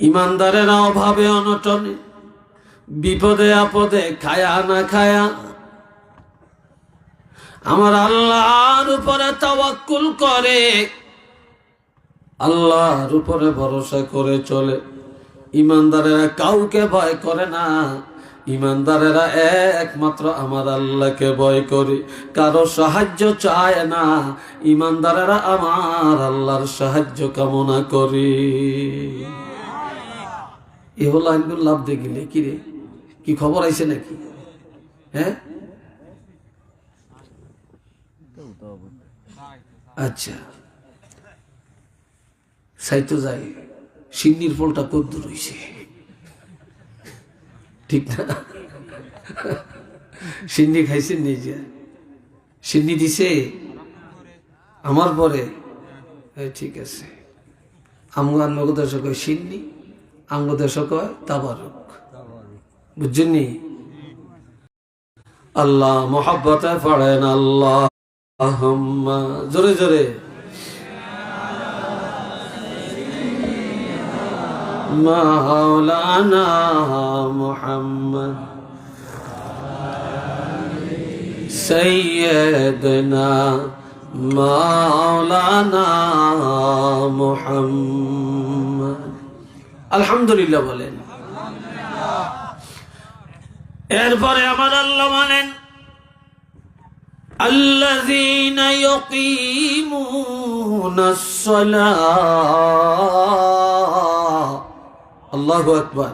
ইমানদারেরা অভাবে অনটনে, বিপদে আপদে খায়া না খায়া। আমার আল্লাহর উপরে তাওয়াক্কুল করে, আল্লাহর উপরে ভরসা করে চলে। ইমানদারেরা কাউকে ভয় করে না, ইমানদারেরা একমাত্র আমার আল্লাহকে ভয় করে। কারও সাহায্য চায় না, ইমানদারেরা আমার আল্লাহর সাহায্য কামনা করে। এ হলো একদম লাভ দেখিলে কি রে? কি খবর আইছে নাকি? হ্যাঁ? আচ্ছা। সাইতো যাই, সিন্নির ফলটা কদ্দুর রইছে ঠিক না? সিন্নি খাইছেন নিজে সিন্নি দিছে? আমার পরে? ঠিক আছে। আমগান মগদেশ কয় সিন্নি? আঙ্গ দেশ কয় তাবারক আল্লাহ মহাব্বতে পড়েন আল্লাহ জোরে জোরে। মাওলানা মোহাম্মদ সৈয়দনা মাওলানা মোহাম্মদ। আলহামদুলিল্লাহ বলেন এরপরে আমার আল্লাহ বলেন الذين يقيمون الصلاة الله أكبر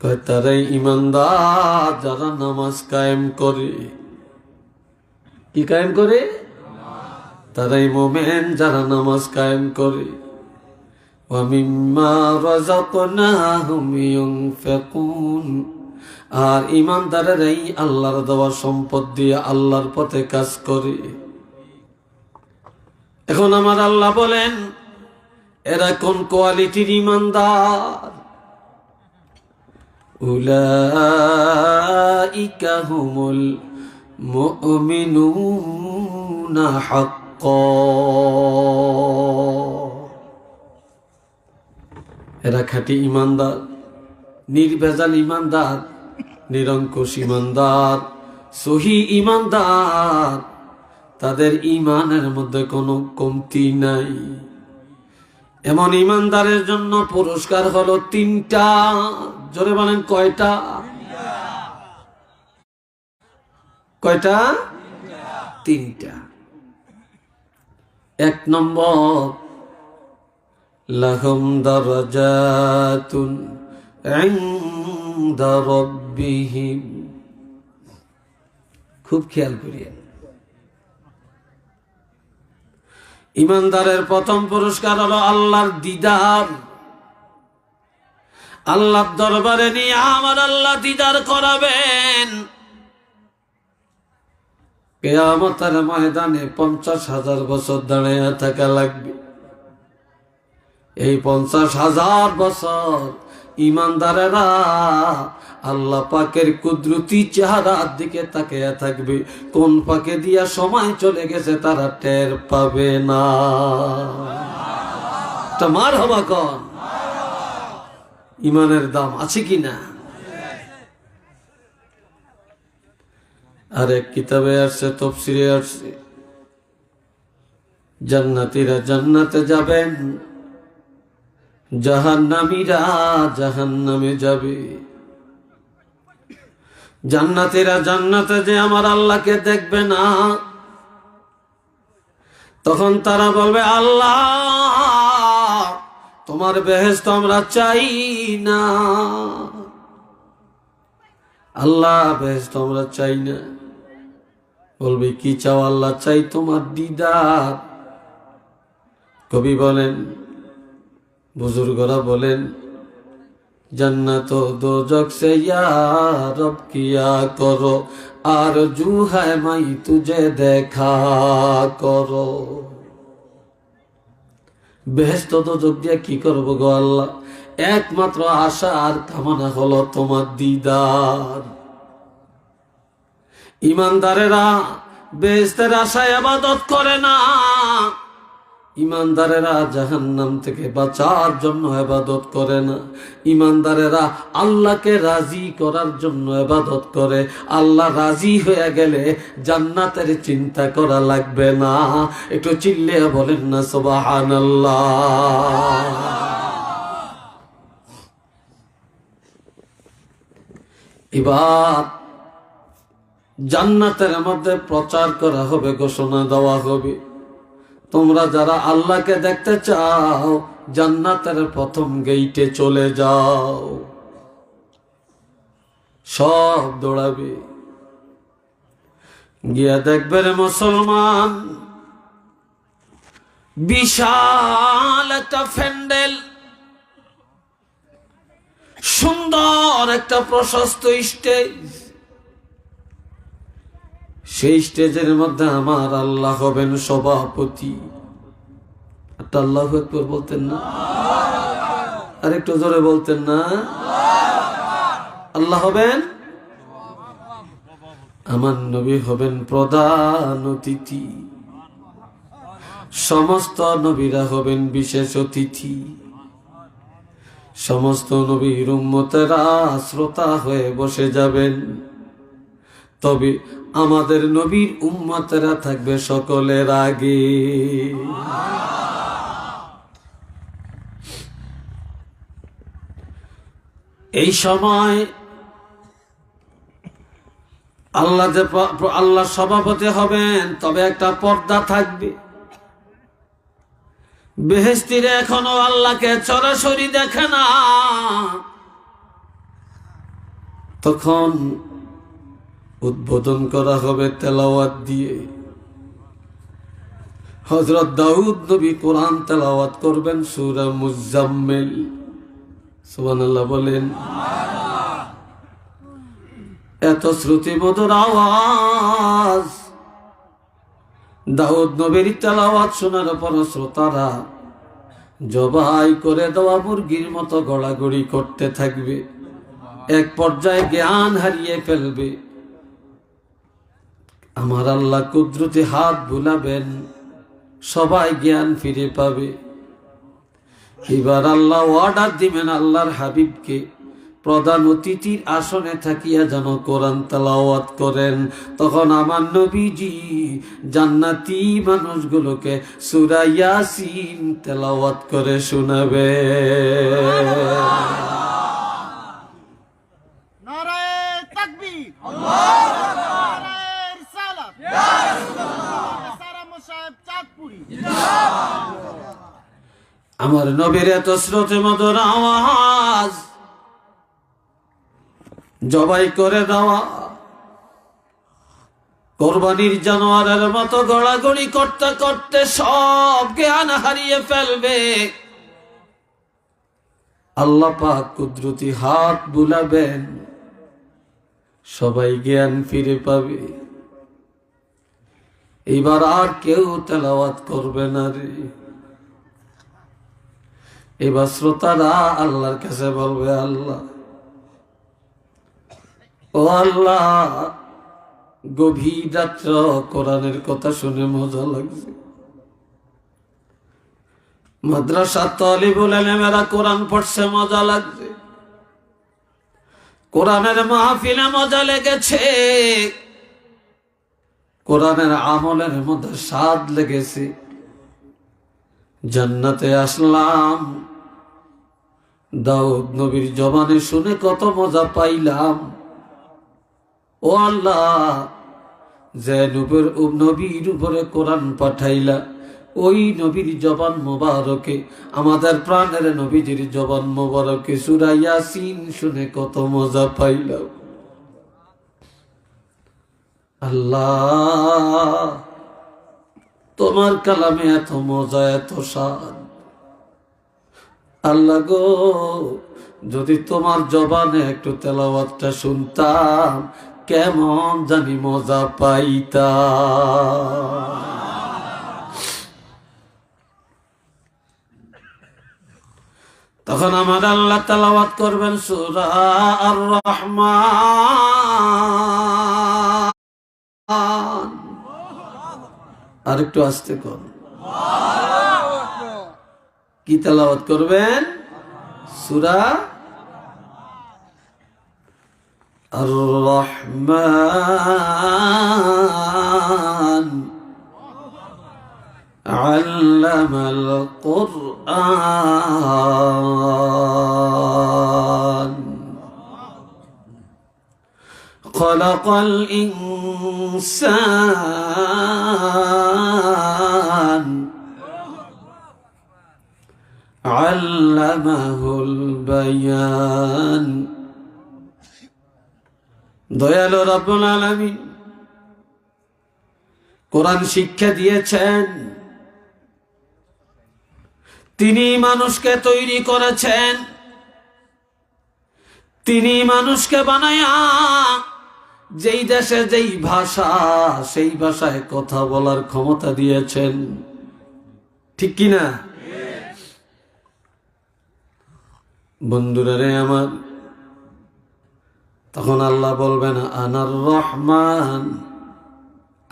কয় তারাই ইমানদার যারা নামাজ কায়েম করে কি কায়েম করে তারাই মোমেন যারা নামাজ কায়েম করে। আর ইমানদারেরাই আল্লাহর দেওয়া সম্পদ দিয়ে আল্লাহর পথে কাজ করে। এখন আমার আল্লাহ বলেন, এরা কোন কোয়ালিটির ইমানদার উলা ইকাহুমুল মুমিনুনা হক এরা খাঁটি ইমানদার নির্ভেজাল ইমানদার, নিরঙ্কুশ ইমানদার, সহি ইমানদার। তাদের ইমানের মধ্যে কোনো কমতি নাই। এমন ইমানদারের জন্য পুরস্কার হলো তিনটা, জোরে বলেন কয়টা? কয়টা? তিনটা। এক নম্বর لهم درجات عند ربهم খুব খেয়াল করিয়া ইমানদারের প্রথম পুরস্কার হলো আল্লাহর দিদার আল্লাহর দরবারে নিয়ে আমার আল্লাহ দিদার করাবেন কেয়ামতের ময়দানে পঞ্চাশ হাজার বছর দাঁড়িয়ে থাকা লাগবে। এই পঞ্চাশ হাজার বছর ইমানদারেরা আল্লাহ পাকের কুদরতি চেহারার দিকে তাকিয়ে থাকবে। কোন পাকে দিয়া সময় চলে গেছে তারা টের পাবে না। তা মার হবা কন। ইমানের দাম আছে কি না আর এক কিতাবে আসছে, তফসিরে আসছে। জান্নাতিরা জান্নাতে যাবেন। জাহান্নামীরা জাহান্নামে যাবে। জান্নাতেরা জান্নাতে যে আমার আল্লাহকে দেখবে না, তখন তারা বলবে, আল্লাহ, তোমার বেহেস্ত আমরা চাই না। আল্লাহ বেহেস্ত আমরা চাই না। বলবে, কি চাও আল্লাহ? চাই তোমার দিদার। কবি বলেন, বুজুর্গরা বলেন, জন্নত রব, কিয়া করো। আর জু হ্যায় মাই তুঝে দেখা করো। বেহেস্ত দোজক দিয়ে কি করব গো আল্লাহ? একমাত্র আশা আর কামনা হলো তোমার দিদার। ইমানদারেরা বেহেস্তের আশায় আবাদত করে না। ইমানদারেরা জাহান্নাম থেকে বাঁচার জন্য এবাদত করে না। ইমানদারেরা আল্লাহকে রাজি করার জন্য এবাদত করে। আল্লাহ রাজি হয়ে গেলে জান্নাতের চিন্তা করা লাগবে না। একটু চিল্লে বলেন না সোবাহান এবার জান্নাতের মধ্যে প্রচার করা হবে, ঘোষণা দেওয়া হবে। তোমরা যারা আল্লাহকে দেখতে চাও, জান্নাতের প্রথম গেইটে চলে যাও। সব দৌড়াবে। গিয়া দেখবে রে মুসলমান, বিশাল একটা ফ্যান্ডেল সুন্দর একটা প্রশস্ত স্টেজ সেই স্টেজের মধ্যে আমার আল্লাহ হবেন সভাপতি। একটা আল্লাহ একবার বলতেন না? আর একটু জোরে বলতেন না? আল্লাহ হবেন? আমার নবী হবেন প্রধান অতিথি। সমস্ত নবীরা হবেন বিশেষ অতিথি। সমস্ত নবীর উম্মতেরা শ্রোতা হয়ে বসে যাবেন। তবে আমাদের নবীর উম্মতেরা থাকবে সকলের আগে। এই সময় আল্লাহ যে আল্লাহ সভাপতি হবেন, তবে একটা পর্দা থাকবে। বেহেস্তিরে এখনও আল্লাহকে সরাসরি দেখে না। তখন উদ্বোধন করা হবে তেলাওয়াত দিয়ে। হজরত দাউদ নবী কোরআন তেলাওয়াত করবেন সুরা মুজাম্মেল। সুবহানাল্লাহ বলেন, এত শ্রুতি মধুর আওয়াজ। দাউদ নবীর তেলাওয়াত শোনার পর শ্রোতারা জবাই করে দেওয়া মুরগির মতো গড়াগড়ি করতে থাকবে। এক পর্যায়ে জ্ঞান হারিয়ে ফেলবে। আমার আল্লাহ কুদরতি হাত বুলাবেন, সবাই জ্ঞান ফিরে পাবে। এবার আল্লাহ অর্ডার দিবেন আল্লাহর হাবিবকে, প্রধান অতিথির আসনে থাকিয়া যেন কোরআন তেলাওয়াত করেন। তখন আমার নবীজি জান্নাতি মানুষগুলোকে সুরাইয়াসিন তেলাওয়াত করে শোনাবে। আমার নবীর এত স্রোতে মধুর আওয়াজ। জবাই করে দেওয়া। কোরবানির জানোয়ারের মতো গড়াগড়ি করতে করতে সব জ্ঞান হারিয়ে ফেলবে। আল্লাহ পাক কুদরতি হাত বুলাবেন। সবাই জ্ঞান ফিরে পাবে। এবার আর কেউ তেলাওয়াত করবে না রে। এবার শ্রোতারা আল্লাহর কাছে বলবে, আল্লাহ, ও আল্লাহ, গভীর রাত্র কোরআনের কথা শুনে মজা লাগছে। মাদ্রাসা তলিবুল আলেমেরা কোরআন পড়ছে, মজা লাগছে। কোরআনের মাহফিলে মজা লেগেছে। কোরআনের আমলের মধ্যে স্বাদ লেগেছে। জান্নাতে আসলাম। দাউদ নবীর জবানে শুনে কত মজা পাইলাম। ও আল্লাহ, যে নবীর নবীর উপরে কোরআন পাঠাইলা, ওই নবীর জবান মোবারকে, আমাদের প্রাণের নবীজির জবান মোবারকে সুরাইয়াসিন শুনে কত মজা পাইলাম। আল্লাহ, তোমার কালামে এত মজা, এত স্বাদ। আল্লাহ গো, যদি তোমার জবানে একটু তেলাওয়াতটা শুনতাম, কেমন জানি মজা পাইতাম। তখন আমার আল্লাহ তেলাওয়াত করবেন, সুরা আর রহমান আর একটু আসতে কর কি তেলাওয়াত করবেন সুরা الرحمن علم القرآن خلق الإنسان আল্লামাহুল বায়ান। দয়ালু রব্বুল আলামিন কোরআন শিক্ষা দিয়েছেন। তিনি মানুষকে তৈরি করেছেন। তিনি মানুষকে বানায়া যেই দেশে যেই ভাষা, সেই ভাষায় কথা বলার ক্ষমতা দিয়েছেন। ঠিক কিনা? বন্ধুরা রে আমার, তখন আল্লাহ বলবেন আনার রহমান,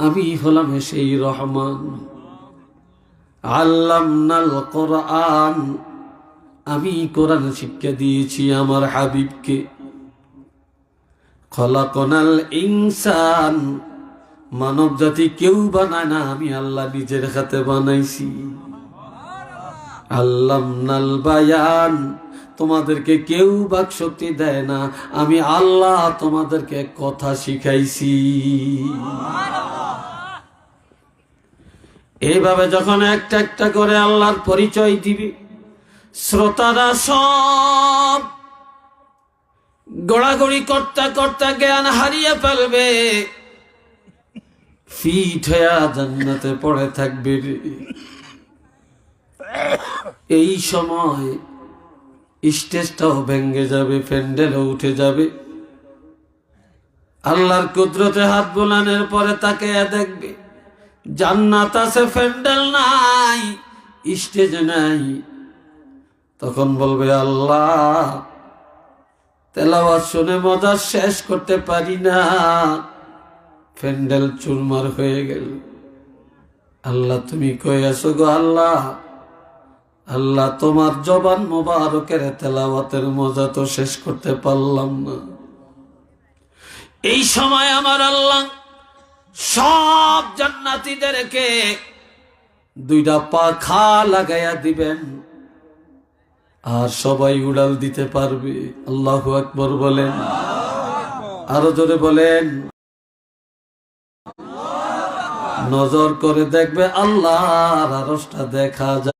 আমি হলাম সেই রহমান। আল্লাম নাল কোরআন, আমি কোরআন শিক্ষা দিয়েছি আমার হাবিবকে। খলাকনাল ইনসান, মানব জাতি কেউ বানায় না, আমি আল্লাহ নিজের হাতে বানাইছি। আল্লাম নাল বায়ান তোমাদেরকে কেউ বাক শক্তি দেয় না। আমি আল্লাহ তোমাদেরকে কথা শিখাইছি। এইভাবে যখন একটা একটা করে আল্লাহর পরিচয় দিবি, শ্রোতারা সব গড়াগড়ি করতে করতে জ্ঞান হারিয়ে ফেলবে। ফিট হয়ে জান্নাতে পড়ে থাকবে। এই সময় স্টেজটাও ভেঙ্গে যাবে প্যান্ডেলও উঠে যাবে। আল্লাহর কুদরতে হাত বোলানের পরে তাকে দেখবে, জান্নাত আছে, প্যান্ডেল নাই, স্টেজ নাই। তখন বলবে, আল্লাহ, তেলাওয়াত শুনে মজা শেষ করতে পারি না। প্যান্ডেল চুরমার হয়ে গেল। আল্লাহ, তুমি কয়ে আসো গো আল্লাহ? আল্লাহ তোমার জবান মোবারকের তেলাওয়াতের মজা তো শেষ করতে পারলাম না। এই সময় আমার আল্লাহ সব জান্নাতীদেরকে দুইটা পাখা লাগাইয়া দিবেন। আর সবাই উড়াল দিতে পারবে। আল্লাহ আকবর বলেন। আরও জোরে বলেন। নজর করে দেখবে আল্লাহর আরসটা দেখা যায়।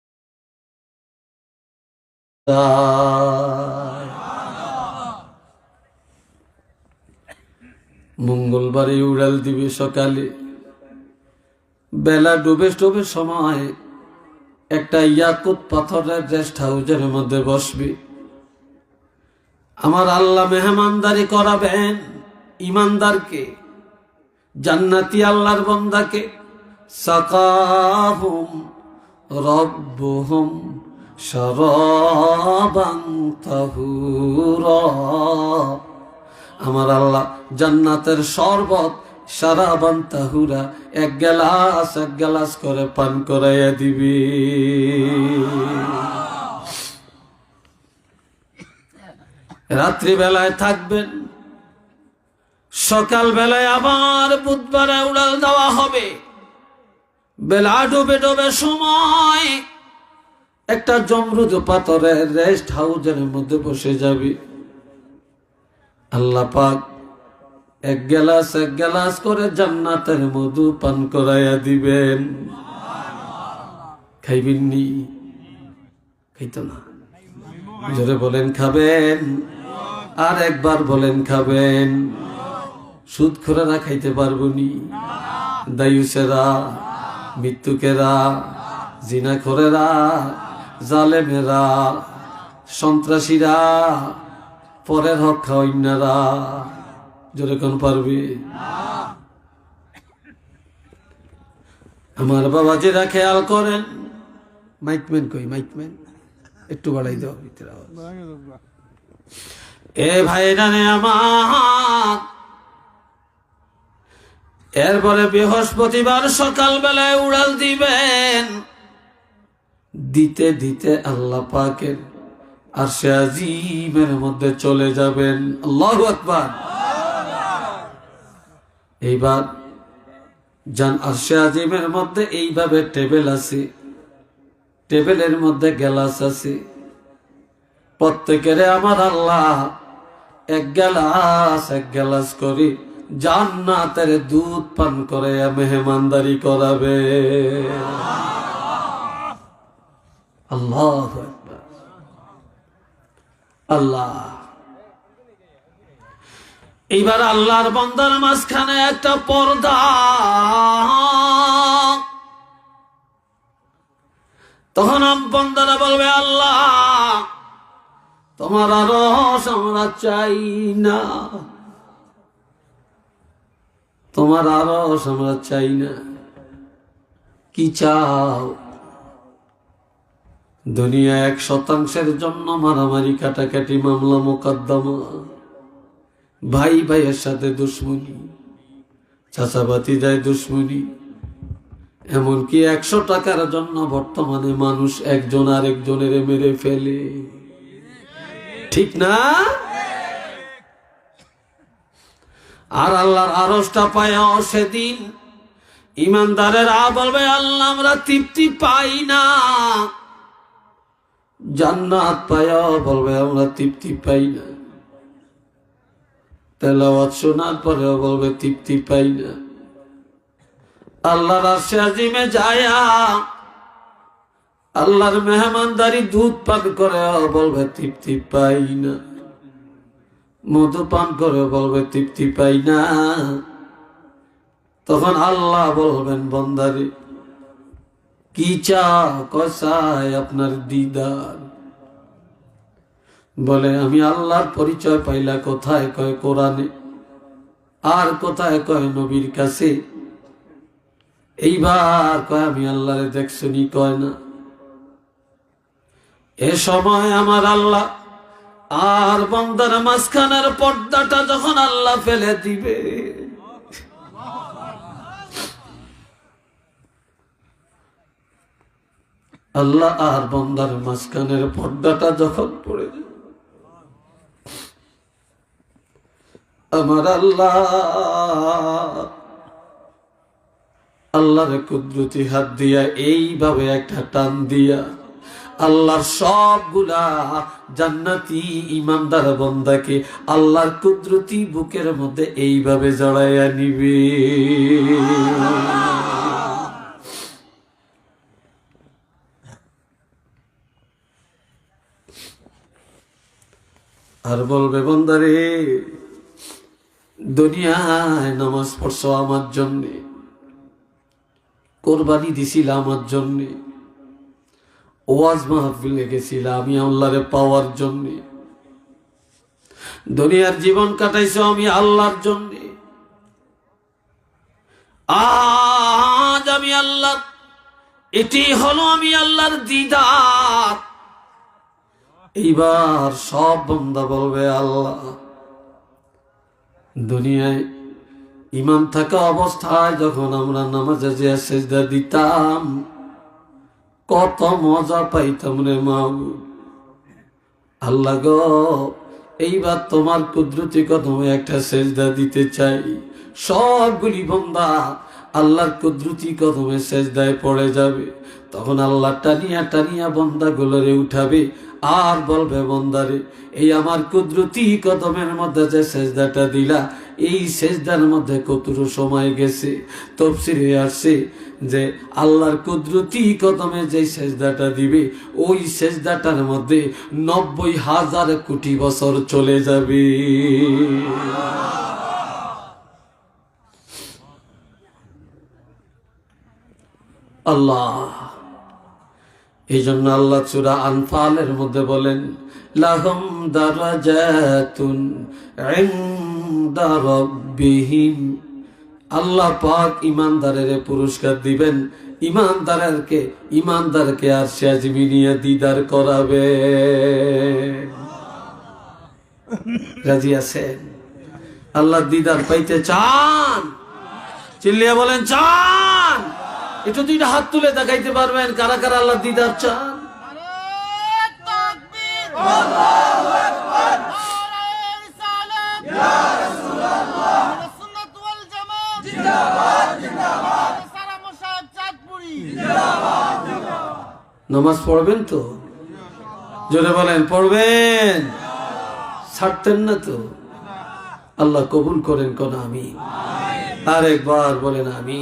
মঙ্গলবারে উড়াল দিবে সকালে। বেলা ডুবে ডুবে সময়। একটা ইয়াকুত পাথরের রেস্ট হাউজের মধ্যে বসবে। আমার আল্লাহ মেহমানদারি করাবেন ইমানদারকে, জান্নাতি আল্লাহর বন্দাকে। সাকাহুম রব্বুহুম আমার আল্লাহ জান্নাতের শরবত সারাবান তাহুরা এক গ্লাস এক গ্লাস করে পান করাইয়া দিবি। রাত্রিবেলায় থাকবেন সকাল বেলায় আবার বুধবারে উড়াল দেওয়া হবে। বেলা ডুবে ডুবে সময় একটা জমরুদ পাথরের রেস্ট হাউজের মধ্যে বসে যাবি। আল্লাহ পাক এক গ্লাস এক গ্লাস করে জান্নাতের মধু পান করাইয়া দিবেন। খাইবেননি? খাইতো না। জোরে বলেন, খাবেন। আর একবার বলেন, খাবেন। সুদ খোরারা খাইতে পারব নি? দায়ুসেরা মৃত্যুকেরা জিনা খোরেরা জালেমেরা, সন্ত্রাসীরা, পরের হক খাওয়াইনারা জোরে কোন পারবি? আমার বাবা যেটা খেয়াল করেন মাইকম্যান কই মাইকম্যান একটু বাড়াই দাও এ ভাই জানে আমার, এরপরে বৃহস্পতিবার সকাল বেলায় উড়াল দিবেন। দিতে দিতে আল্লাহ পাকের আর সে আজিমের মধ্যে চলে যাবেন। আল্লাহ এইবার যান আরশে আজিমের মধ্যে এইভাবে টেবিল আছে, টেবিলের মধ্যে গ্যালাস আছে। প্রত্যেকের আমার আল্লাহ এক গ্যালাস এক গ্যালাস করি জান্নাতের দুধ পান করে মেহমানদারি করাবে। আল্লাহ আল্লাহ। এইবার আল্লাহর বন্দার মাঝখানে একটা পর্দা। তখন বন্দারা বলবে, আল্লাহ, তোমার আরও আমরা চাই না। তোমার আরও আমরা চাই না। কি চাও? দুনিয়া এক শতাংশের জন্য মারামারি, কাটাকাটি, মামলা, মোকদ্দমা। ভাই ভাইয়ের সাথে দুশ্মনী, চাচাবাতি যায় দুশ্মনী। এমনকি একশো টাকার জন্য বর্তমানে মানুষ একজন আরেকজনের মেরে ফেলে। ঠিক না? আর আল্লাহর আরসটা পায় সেদিন ইমানদারেরা বলবে, আল্লাহ, আমরা তৃপ্তি পাই না। জান্নাত পায় বলবে, আমরা তৃপ্তি পাই না। তেলাওয়াত শোনার পরেও বলবে, তৃপ্তি পাই না। আল্লাহর আরশে আজিমে যায়া, আল্লাহর মেহমানদারি দুধ পান করে বলবে, তৃপ্তি পাই না। মধু পান করে বলবে, তৃপ্তি পাই না। তখন আল্লাহ বলবেন, বন্দারি কি চাও কষায় আপনার দিদার? বলে, আমি আল্লাহর পরিচয় পাইলা কোথায় কয় কোরআনে? আর কোথায় কয় নবীর কাছে? এইবার কয়, আমি আল্লাহরে দেখছনি কয় না। এ সময় আমার আল্লাহ আর বন্দার মাঝখানের পর্দাটা যখন আল্লাহ ফেলে দিবে আল্লাহ আর বন্দার মাঝখানের পর্দাটা যখন পড়ে আমার আল্লাহ, আল্লাহর কুদরতি হাত দিয়া এইভাবে একটা টান দিয়া আল্লাহর সবগুলা জান্নাতি ইমানদার বন্দাকে আল্লাহর কুদরতি বুকের মধ্যে এইভাবে জড়াইয়া নিবে। আর বলবে বন্দারে দুনিয়ায় নামাজ পড়ছো আমার জন্যে, কোরবানি দিছিল আমার জন্যে, ওয়াজ মাহফিলে গেছিল আমি আল্লাহরে পাওয়ার জন্যে। দুনিয়ার জীবন কাটাইছ আমি আল্লাহর জন্যে। আজ আমি আল্লাহ, এটি হলো আমি আল্লাহর দিদার। এইবার সব বন্দা বলবে আল্লাহ। দুনিয়ায় ইমান থাকা অবস্থায় যখন আমরা নামাজে যে সেজদা দিতাম, কত মজা পাইতাম রে মাও আল্লাহ গো, এইবার তোমার কুদরতি কদমে একটা সেজদা দিতে চাই। সবগুলি বন্দা আল্লাহর কুদরতি কদমে সেজদায় পড়ে যাবে। তখন আল্লাহ টানিয়া টানিয়া বন্দা গুলোরে উঠাবে। আর বলবে বন্দারে, এই আমার কুদরতি কদমের মধ্যে যে সেজদাটা দিলা, এই সেজদার মধ্যে কতটুকু সময় গেছে? তফসিরে আসছে যে আল্লাহর কুদরতি কদমে যে সেজদাটা দিবে, ওই সেজদাটার মধ্যে নব্বই হাজার কোটি বছর চলে যাবে। আল্লাহ। এই জন্য আল্লাহ চূড়া আনফালের মধ্যে বলেন, লাহম দারাজাতুন আল্লাহ পাক ইমানদারের পুরস্কার দিবেন। ইমানদারকে ইমানদারকে আর সাজমি নিয়ে দিদার করাবে। রাজি আছেন? আল্লাহ দিদার পাইতে চান? চিল্লিয়া বলেন, চান! একটু দুইটা হাত তুলে দেখাইতে পারবেন, কারা কারা আল্লাহ দিদার চান? নামাজ পড়বেন তো? জোরে বলেন, পড়বেন। ছাড়তেন না তো? আল্লাহ কবুল করেন কোন আমি আরেকবার বলেন আমি